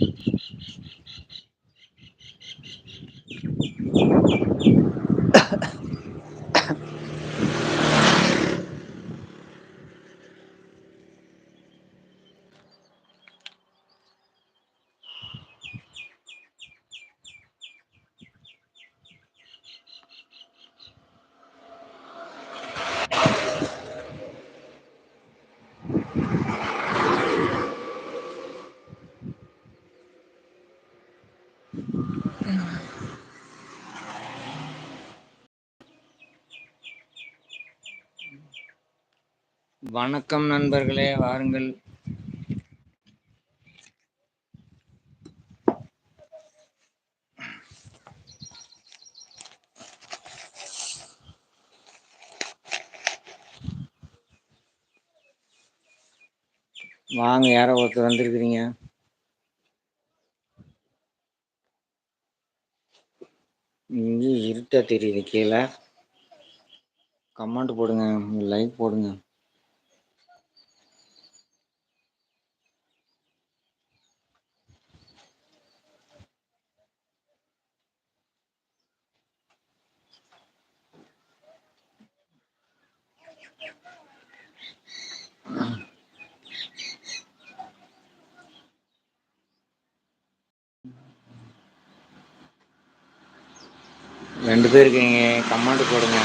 フフフ。வணக்கம் நண்பர்களே வாருங்கள். வாங்க யாரோ ஒருத்தர் வந்திருக்கிறீங்க. இங்கே இருட்டா தெரியுது கீழே. கமெண்ட் போடுங்க லைக் போடுங்க. ரெண்டு பேர் இருக்கீங்க. கமெண்ட் போடுங்க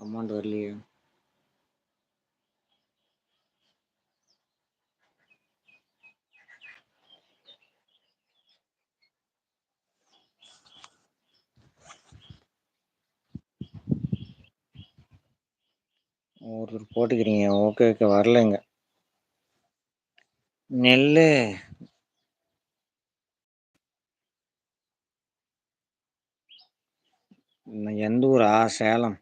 கமெண்ட் வரலையே ஒருத்தர் போட்டுக்கிறீங்க ஓகே ஓகே. வரலைங்க. நெல்லு. எந்த ஊரா? சேலம்.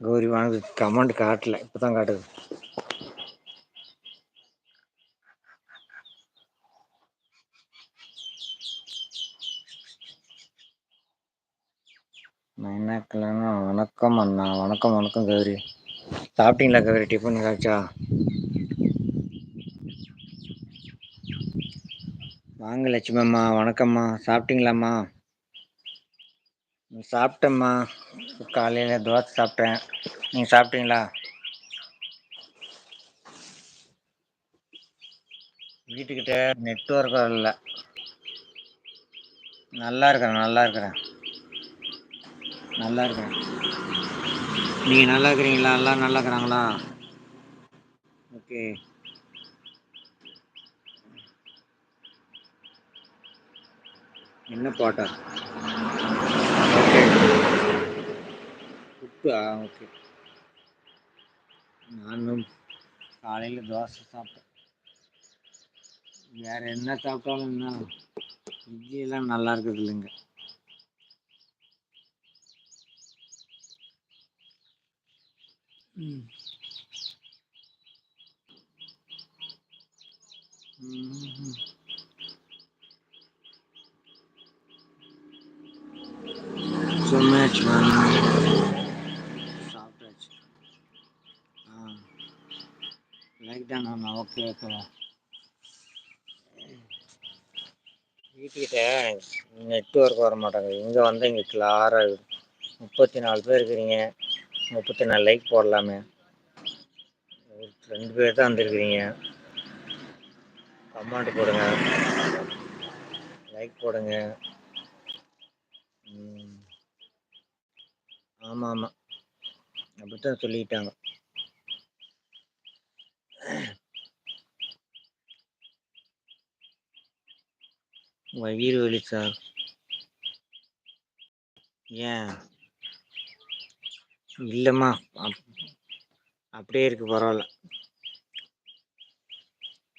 கௌரி வாங்க கமெண்ட் காட்டல. இப்பதான் காட்டுது. நான் என்ன வணக்கம் அண்ணா. வணக்கம் வணக்கம் கௌரி. சாப்பிட்டீங்களா கௌரி? டிஃபன் காய்ச்சா வாங்க லட்சுமி அம்மா. வணக்கம்மா. சாப்பிட்டீங்களாம்மா? சாப்பிட்டேம்மா. காலையில் தோசை சாப்பிட்டேன். நீங்கள் சாப்பிட்டீங்களா? வீட்டுக்கிட்ட நெட்ஒர்க்கும் இல்லை நல்லா இருக்கிறேன் நல்லா இருக்கிறேன். நல்லா இருக்கேன் நீங்கள் நல்லா இருக்கிறீங்களா எல்லாம் நல்லா இருக்கிறாங்களா ஓகே. என்ன பாட்டா? ஓகே. உப்பு ஆ ஓகே. நானும் காலையில் தோசை சாப்பிட்டேன். வேற என்ன சாப்பிட்டாலும் என்ன? இட்லியெல்லாம் நல்லா இருக்குது இல்லைங்க. ம். ம்ஹும். சும்மாச்சு சாப்பிட்டாச்சு ஆ. லைக் தான் ஓகே ஓகே வீட்டுக்கிட்ட நெட்ஒர்க் வர மாட்டாங்க. இங்கே வந்து இங்கே கிளாராக இருக்குது முப்பத்தி நாலு பேர் இருக்கிறீங்க. முப்பத்தி நாலு லைக் போடலாமே. ரெண்டு பேர் தான் வந்துருக்குறீங்க. கமெண்ட் போடுங்க. லைக் போடுங்க. ம், ஆமாம் ஆமாம் அப்படித்தான் சொல்லிட்டாங்க வயிறு வலி சார் ஏன்? இல்லைம்மா. அப்- அப்படியே இருக்கு பரவாயில்ல.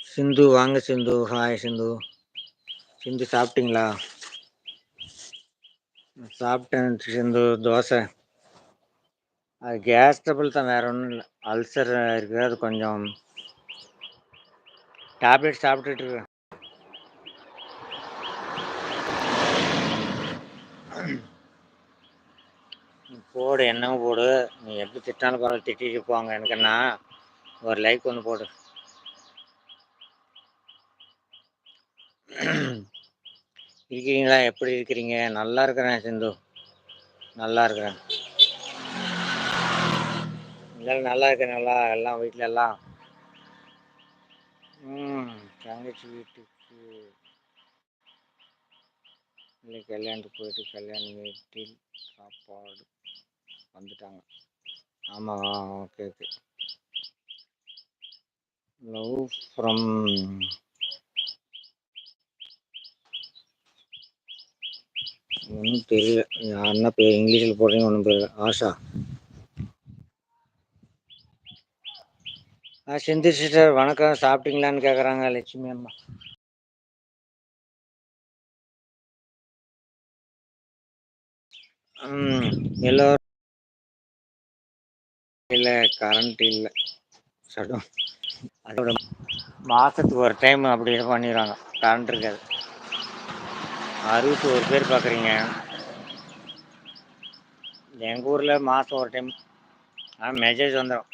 சிந்து வாங்க சிந்து. ஹாய் சிந்து. சிந்து சாப்பிட்டீங்களா? சாப்பிட்டேன் சிந்து. தோசை. அது கேஸ் ட்ரபிள் தான் வேற ஒன்றும் இல்லை. அல்சர் இருக்குது அது கொஞ்சம் டேப்லெட் சாப்பிட்டுட்டு இருக்கேன். போடு போடு? நீ எப்படி திட்டாலும் பரவாயில்ல திட்டிட்டு போவாங்க எனக்கு என்ன? ஒரு லைக் ஒன்று போடு. இருக்கிறீங்களா எப்படி இருக்கிறீங்க? நல்லா இருக்கிறேன் சிந்து. நல்லா இருக்கிறேன். இல்லை நல்லா இருக்கேன் நல்லா எல்லாம் வீட்டில் எல்லாம்? ம் தங்கச்சி வீட்டுக்கு. இல்லை கல்யாணத்துக்கு போயிட்டு கல்யாண வீட்டில் சாப்பாடு வந்துட்டாங்க. ஆமாம் ஓகே ஓகே லவ் ஃப்ரம் ஒன்றும் தெரியல. யாருன்னா பே இங்கிலீஷில் போடுறீங்க ஒன்றும் தெரியல ஆஷா. ஆ செந்தி சிஸ்டர் வணக்கம். சாப்பிட்டீங்களான்னு கேட்குறாங்க லட்சுமி அம்மா. எல்லோரும் இல்லை கரண்ட் இல்லை. சடும் அதோட மாதத்துக்கு ஒரு டைம் அப்படி பண்ணிடுவாங்க கரண்ட் இருக்காது. அறுபத்தி ஒரு பேர் பார்க்குறீங்க எங்கள் ஊரில் மாதம் ஒரு டைம் ஆனால் மெசேஜ் வந்துடும்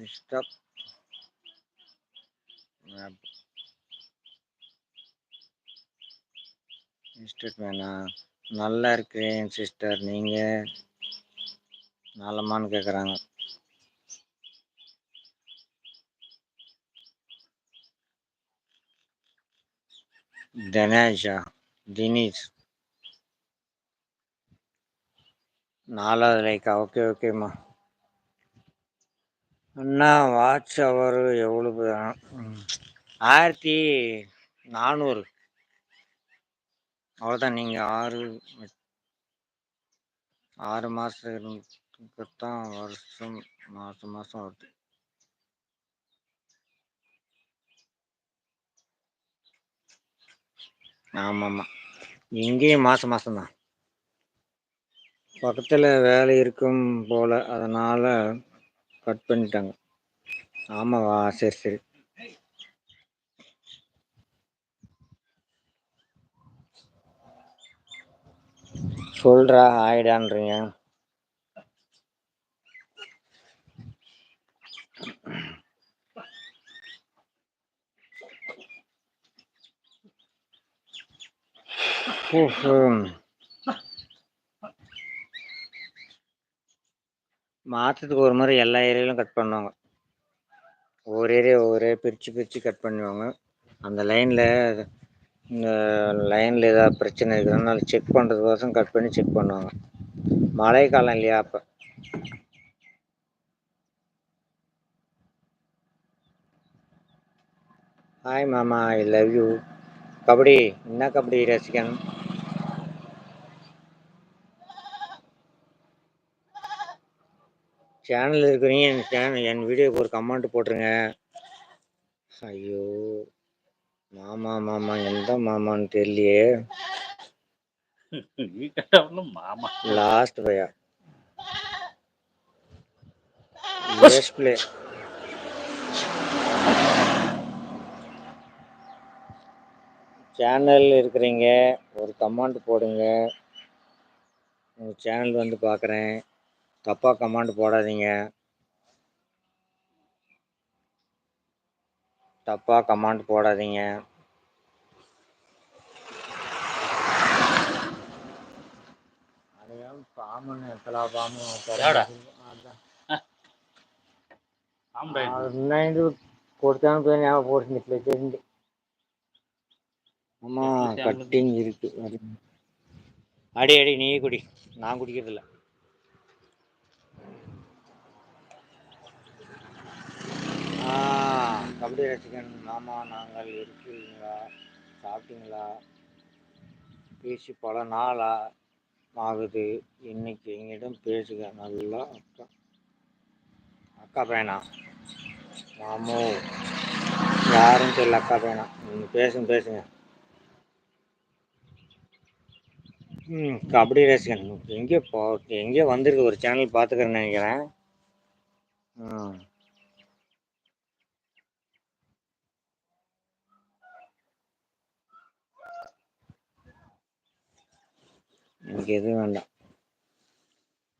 டிஸ்டர்ப் சிஸ்டர் மேனா நல்லா இருக்கேன் சிஸ்டர் நீங்கள் நலமான்னு கேட்குறாங்க தினேஷா தினேஷ். நாலாவது லைக்கா ஓகே ஓகேம்மா அண்ணா வாட்ச் அவர் எவ்வளவு? ஆயிரத்தி நானூறு. அவ்வளோதான் நீங்கள் ஆறு ஆறு மாதத்துக்கு தான் வருஷம் மாதம் மாதம் வருது. ஆமாம்மா. இங்கேயும் மாதம் மாதம்தான் பக்கத்தில் வேலை இருக்கும் போல் அதனால் கட் பண்ணிட்டாங்க. ஆமாவா? சரி சரி. சொல்றா ஆயிடான்றீங்க உஃப், மாதத்துக்கு ஒரு முறை எல்லா ஏரியாவிலும் கட் பண்ணுவாங்க. ஒவ்வொரு ஏரியா ஒவ்வொரு பிரித்து பிரித்து கட் பண்ணுவாங்க. அந்த லைனில் இந்த லைனில் ஏதாவது பிரச்சனை இருக்கிறதுனால செக் பண்ணுறதுக்கோசம் கட் பண்ணி செக் பண்ணுவாங்க. மழை காலம் இல்லையா அப்போ? ஹாய் மாமா ஐ லவ் யூ கபடி என்ன கபடி ரசிகன் சேனல் இருக்கிறீங்க என் சேனல் என் வீடியோக்கு ஒரு கமெண்ட் போட்டுருங்க. ஐயோ. மாமா மாமா எந்த மாமான்னு தெரியலையே. மாமா. லாஸ்ட் பையா? எஸ் பிளே சேனல் இருக்கிறீங்க. ஒரு கமெண்ட் போடுங்க. உங்கள் சேனல் வந்து பார்க்குறேன் தப்பாக கமெண்ட் போடாதீங்க. தப்பாக கமெண்ட் போடாதீங்க. பாம்புன்னு எத்தலா பாம்பு ఉన్నాయండి కొడతాను పోయి ஞாபகம் போட்டு கட்டிங் இருக்கு. அடி அடி நீ குடி. நான் குடிக்கிறதில்ல ஆ. கபடி ரசிகன் மாமா நாங்கள் இருக்கிறீங்களா சாப்பிட்டீங்களா? பேசி பல நாளா ஆகுது. இன்னைக்கு எங்கிடம் பேசுக. நல்லா அக்கா. அக்கா பேனா? மாமோ. யாரும் தெரியல அக்கா பேனா. நீங்கள் பேசுங்க பேசுங்க. ம் கபடி ரசிகன் எங்கேயோ போ எங்கேயோ வந்திருக்கு? ஒரு சேனல் பார்த்துக்கிறேன்னு நினைக்கிறேன். ம். எனக்கு எதுவும் வேண்டாம்.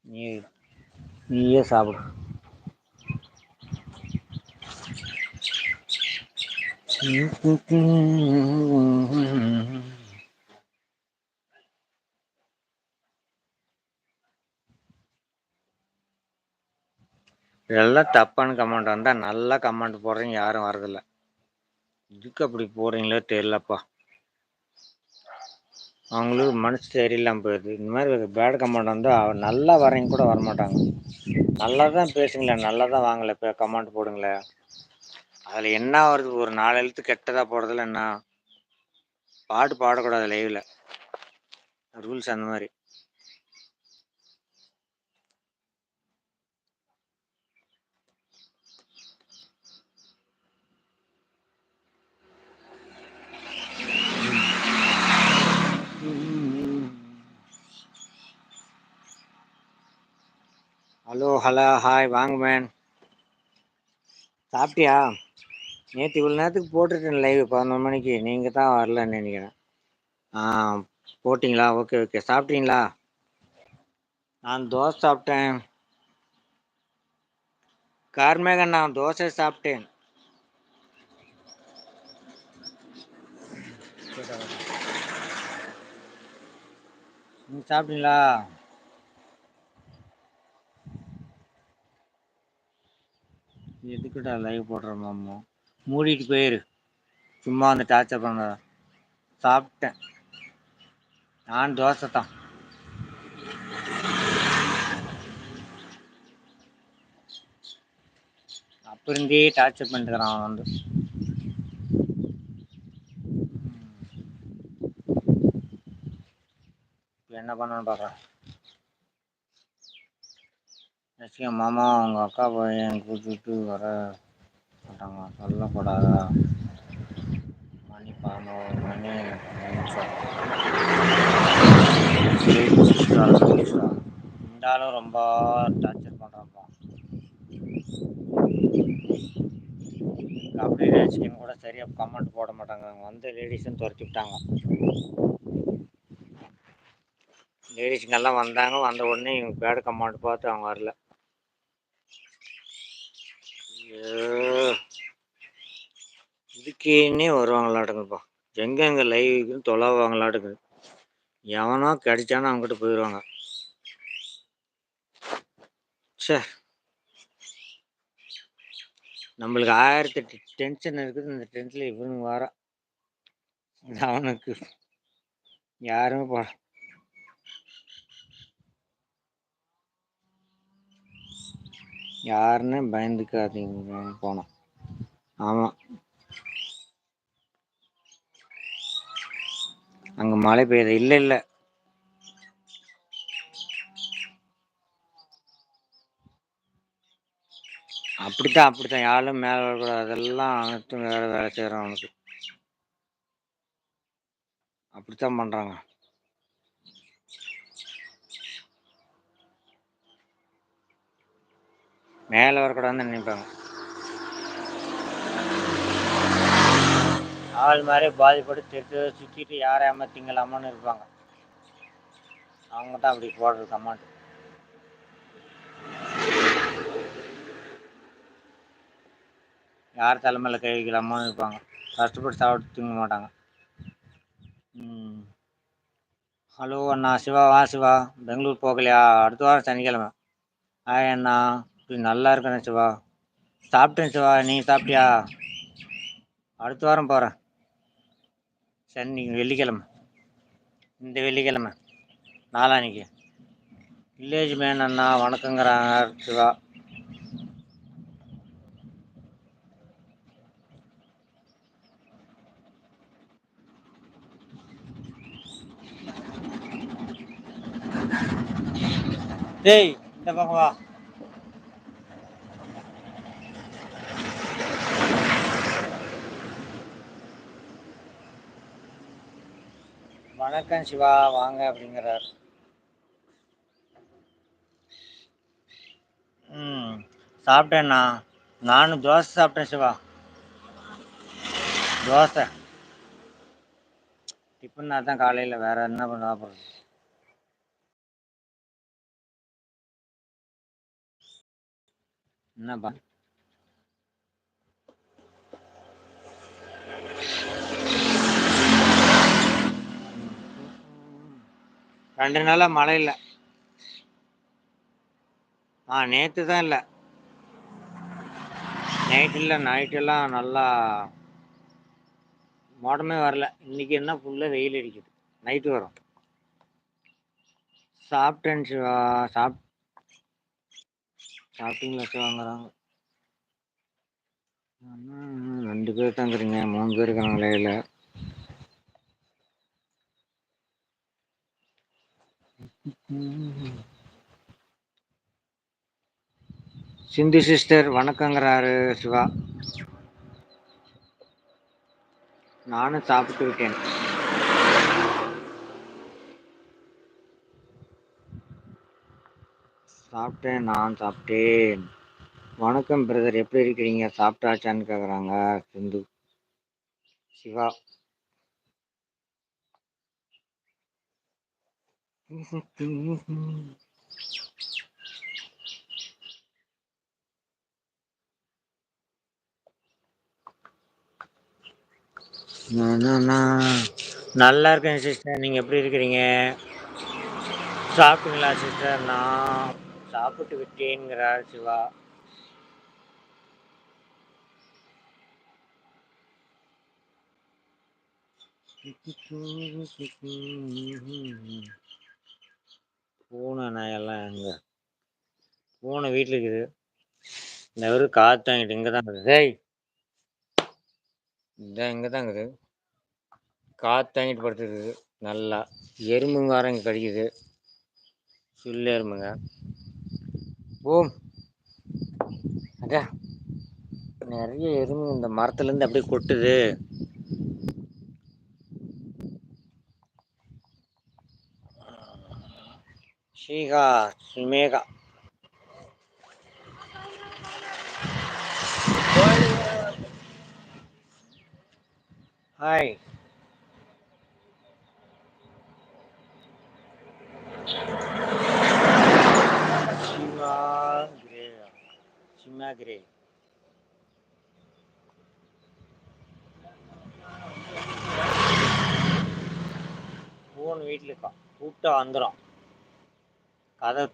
நீ நீயே சாப்பிடு. இதெல்லாம் தப்பான கமெண்ட் வந்தால் நல்லா கமெண்ட் போடுறீங்க யாரும் வரதில்லை. இதுக்கு அப்படி போகிறீங்களோ தெரியலப்பா. அவங்களுக்கு மனசு சரியில்லாமல் போயிடுது இந்த மாதிரி பேட் கமெண்ட் வந்தால் நல்லா வரீங்க கூட வரமாட்டாங்க. நல்லா தான் பேசுங்களேன் நல்லா தான் வாங்கல இப்போ கமெண்ட் போடுங்களேன் அதில் என்ன வருது? ஒரு நாலு எழுத்து கெட்டதாக போடுறதுல என்ன? பாட்டு பாடக்கூடாது லைவில் ரூல்ஸ் அந்த மாதிரி. ஹலோ ஹலோ ஹாய் வாங்க மேன் சாப்பிட்டியா? நேற்று இவ்வளோ நேரத்துக்கு போட்டுட்டேன் லைவ் பதினொரு மணிக்கு. நீங்கள் தான் வரலன்னு நினைக்கிறேன். ஆ போட்டிங்களா? ஓகே ஓகே சாப்பிட்டீங்களா? நான் தோசை சாப்பிட்டேன். கார்மேகன் நான் தோசை சாப்பிட்டேன். நீங்கள் சாப்பிட்டீங்களா? எதுக்குடா லைவ் போடுற மாமோ? மூடிட்டு போயிரு. சும்மா வந்து டார்ச்சர் பண்ண சாப்பிட்டேன். நான் தோசை தான் அப்போ இருந்தே டார்ச்சர் பண்ணிருக்கிறான் அவன் வந்து. என்ன பண்ணணும்னு பார்க்குறேன் நிச்சயம் மாமா அவங்க அக்கா பையன் கூட்டிட்டு வர மாட்டாங்க. சொல்லக்கூடாதா? மணி பதினோரு மணி நிமிஷம் இந்த ஆளும் ரொம்ப டார்ச்சர் பண்ணுறான்ப்பா கபடி ரேஸ் கூட சரியாக கமெண்ட் போட மாட்டாங்க. அவங்க வந்து லேடிஸும் துரத்தி விட்டாங்க. லேடிஸுங்கெல்லாம் வந்தாங்க. வந்த உடனே இவங்க பேட் கமெண்ட் பார்த்து அவங்க வரல. இதுக்கேன்னே வருவாங்களாட்டுங்கப்பா எங்கெங்க லைவ் தொலாவாங்களாட்டுங்க எவனோ கிடைச்சானோ அவங்ககிட்ட போயிடுவாங்க சே நம்மளுக்கு ஆயிரத்தி எட்டு டென்ஷன் இருக்குது. இந்த டென்ஷனில் இவனுங்க வர. அவனுக்கு. யாருமே போட யாருன்னு பயந்துக்காதீங்க போனோம் ஆமாம் அங்கே மழை பெய்யுது. இல்லை இல்லை. அப்படித்தான் அப்படித்தான். யாரும் மேலே வரக்கூடாது. அதெல்லாம் அனைத்தும் வேற வேலை செய்கிறோம் அவனுக்கு. அப்படித்தான் பண்ணுறாங்க மேலே வரக்கூடாதுன்னு நினைப்பாங்க ஆள் மாதிரி பாதிப்பட்டு தெற்கு சுற்றிட்டு யாரை ஏமாத்திங்களாமான்னு இருப்பாங்க. அவங்க தான் அப்படி போடுறது கமாண்ட் யார் தலைமையில் கை வைக்கலாமோ இருப்பாங்க. கஷ்டப்பட்டு சாப்பிட்டு தூங்க மாட்டாங்க. ஹலோ அண்ணா சிவா வா சிவா. பெங்களூர் போகலையா? அடுத்த வாரம் சனிக்கிழமை. ஹாய் அண்ணா. நல்லா இருக்கேன் சிவா. சாப்பிட்டேன் சிவா. நீ சாப்பிட்டியா? அடுத்த வாரம் போகிறேன் சனி வெள்ளிக்கிழமை. இந்த வெள்ளிக்கிழமை. நாளானிக்கு வில்லேஜ் மேன் அண்ணா வணக்கங்கிறாங்க சிவா. டேய் இந்த பக்கம் வா. வணக்கம் சிவா வாங்க அப்படிங்கிறார். ம் சாப்பிட்டேண்ணா. நானும் தோசை சாப்பிட்டேன் சிவா. தோசை. டிஃபன்னா தான் காலையில் வேறு என்ன பண்ண போகிறது என்னப்பா? ரெண்டு நாளாக மழை இல்லை. ஆ நேற்று தான் இல்லை. நைட் இல்லை நைட்டெல்லாம் நல்லா மோடமே வரல. இன்னைக்கு என்ன ஃபுல்லாக வெயில் அடிக்குது. நைட்டு வரும். சாப்பிட்டேன் சிவா சாப் சாப்பிட்டீங்களா சிவாங்கிறாங்க வாங்குறாங்க. ரெண்டு பேர் தாங்கிறீங்க மூணு பேர் இருக்கிறாங்களே இல்லை? சிந்து சிஸ்டர் வணக்கங்கிறாரு சிவா. நானும் சாப்பிட்டு இருக்கேன். சாப்பிட்டேன் நான் சாப்பிட்டேன். வணக்கம் பிரதர் எப்படி இருக்கிறீங்க? சாப்பிட்டாச்சான்னு கேட்குறாங்க சிந்து. சிவா. நல்லா இருக்கேன் சிஸ்டர் நீங்கள் எப்படி இருக்கிறீங்க? சாப்பிட்டீங்களா சிஸ்டர் நான் சாப்பிட்டு விட்டேங்கிறார் சிவா. பூனை நாயெல்லாம் எங்க? பூனை வீட்டில் இருக்குது இந்த வெறும் காற்று வாங்கிட்டு இங்கே தான் இருக்குது. இதான் இந்த இங்கே தான் இருக்குது. காற்று வாங்கிட்டு படுத்துருக்குது. நல்லா எறும்புங்க வர இங்கே கடிக்குது. சுள்ள எறும்புங்க. ஓம் அதான் நிறைய எறும்பு இந்த மரத்துலேருந்து அப்படியே கொட்டுது. ஸ்ரீகா சுமேகா ஹாய் சிவா கிரே சிம்மா கிரே ஃபோன் வீட்டில் இருக்கான் கூப்பிட்டா வந்துடும் கதை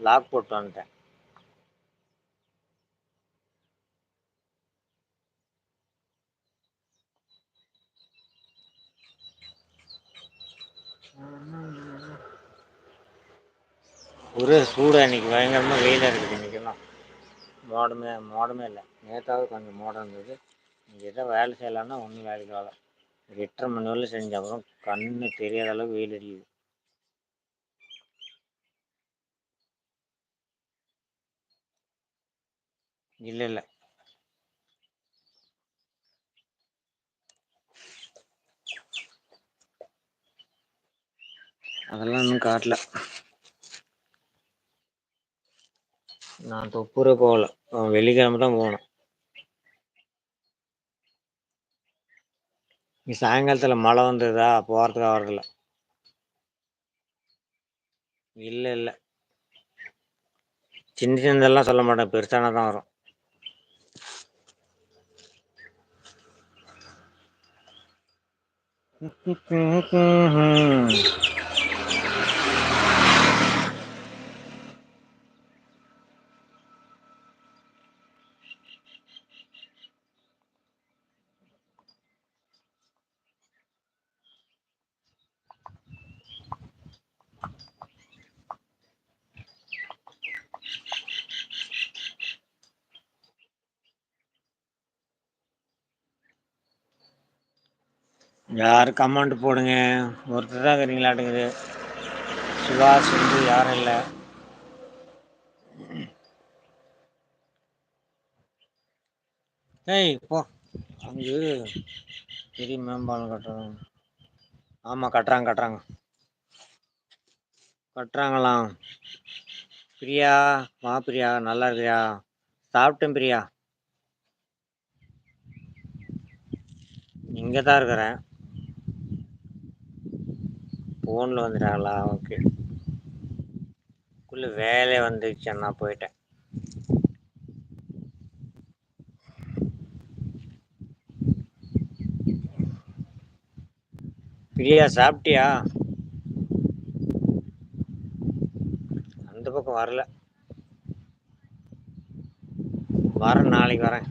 லாக் போட்டு வந்துட்டேன். ஒரே சூடு இன்னைக்கு பயங்கரமாக வெயிலாக இருக்குது இன்றைக்கெல்லாம் மோடமே மோடமே இல்லை. நேற்றாவது கொஞ்சம் மோடம் இருந்தது. இங்கே எதாவது வேலை செய்யலான்னா ஒன்றும் வேலைக்கு ஆகல எட்டரை மணி வரலும் செஞ்ச அப்புறம் கண்ணு தெரியாத அளவுக்கு வெயில் அடிக்குது. இல்லை இல்லை. அதெல்லாம் இன்னும் காட்டல. நான் தொப்பூரே போகல. வெள்ளிக்கிழமை தான் போகணும் நீ சாயங்காலத்தில் மழை வந்ததா? போகிறதுக்கு ஆகிறதில்ல இல்லை இல்லை. சின்ன சின்னதெல்லாம் சொல்ல மாட்டேன். பெருசானதான் வரும். Mm-hmm. யார் கமெண்ட் போடுங்க? ஒருத்தர் தான் இருக்கிறீங்களாட்டுங்குது சுபாஷ் சிந்து யாரும் இல்லை. ஏய் போ. அங்கே பெரிய மேம்பாலம் கட்டுறாங்க. ஆமாம் கட்டுறாங்க கட்டுறாங்க. கட்டுறாங்களாம் பிரியா வா பிரியா. நல்லா இருக்கியா? சாப்பிட்டேன் பிரியா. இங்கே தான் இருக்கிறேன். ஃபோனில் வந்துட்டாங்களா? ஓகே. உள்ள வேலை வந்துச்சு நான் போயிட்டேன். பிரியா சாப்பிட்டியா? அந்த பக்கம் வரல. வரேன் நாளைக்கு வரேன்.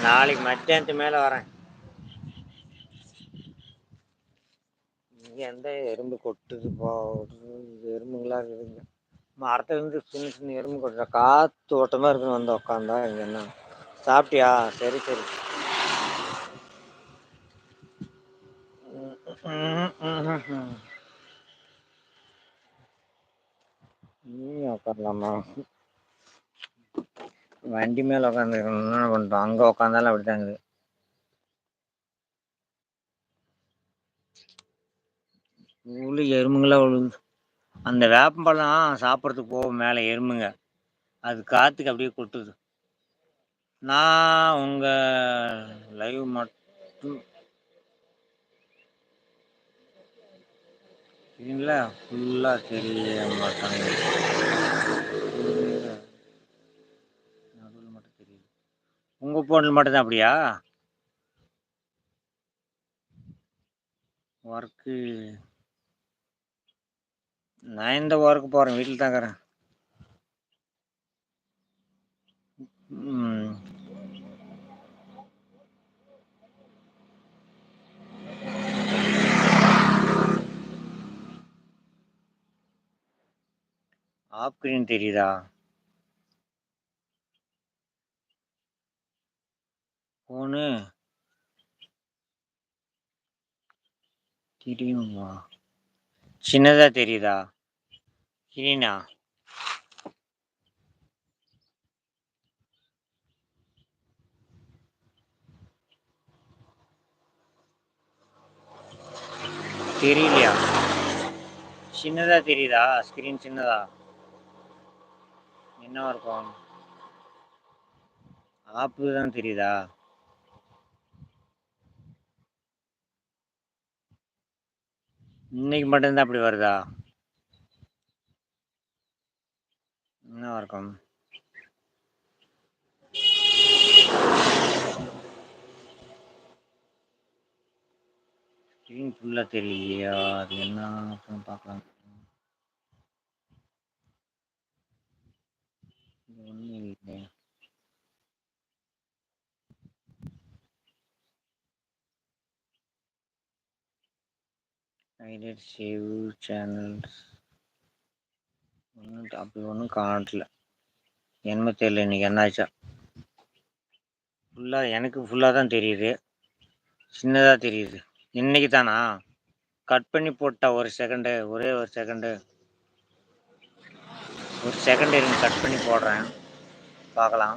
நாளைக்கு மத்தியானத்து மேலே வரேன். இங்கே எந்த எறும்பு கொட்டுது போடுறது எறும்புங்களா இருக்குதுங்க. மரத்துலேருந்து சின்ன சின்ன எறும்பு கொட்டுற காற்று ஓட்டமாக இருக்குன்னு வந்து உக்காந்தா இங்கே என்ன? சாப்பிட்டியா? சரி சரி. நீ உட்காரலாமா வண்டி மேலே உட்காந்துருக்கணும் என்ன பண்ணுறோம் அங்கே உட்காந்தாலும் அப்படிதாங்க ஊர்ல எறும்புங்களா விழுந்து. அந்த வேப்பம்பழம் சாப்பிட்றதுக்கு போகும் மேலே எறும்புங்க அது காற்றுக்கு அப்படியே கொட்டுது. நான் உங்கள் லைவ் மட்டும் இல்ல ஃபுல்லாக தெரிய மாட்டாங்க நடுவில் மட்டும் தெரியுது உங்கள் ஃபோனில் மட்டும்தான் அப்படியா? ஒர்க்கு நான் இந்த ஊருக்கு போகிறேன் வீட்டில் தான் இருக்கிறேன். ஆப் தெரியுதா? ஃபோனு. தெரியுமா? சின்னதாக தெரியுதா? கிரீனா தெரியலையா? சின்னதாக தெரியுதா? ஸ்க்ரீன் சின்னதா? என்ன இருக்கும்? ஆப்பு தான் தெரியுதா? இன்னைக்கு மட்டும்தான் அப்படி வருதா? என்ன இருக்கும். ஸ்க்ரீன் ஃபுல்லாக தெரியலையா அது என்ன பார்க்கலாம். இது இல்லை சேவ் சேனல்ஸ் ஒன்றும் அப்படி ஒன்றும் காட்டல எண்பத்தேழு தெரியல இன்னைக்கு என்னாச்சா. ஃபுல்லாக எனக்கு ஃபுல்லாக தான் தெரியுது. சின்னதாக தெரியுது. இன்னைக்கு தானா? கட் பண்ணி போட்டா ஒரு செகண்டு ஒரே ஒரு செகண்டு ஒரு செகண்ட் இருங்க கட் பண்ணி போடுறேன். பார்க்கலாம்.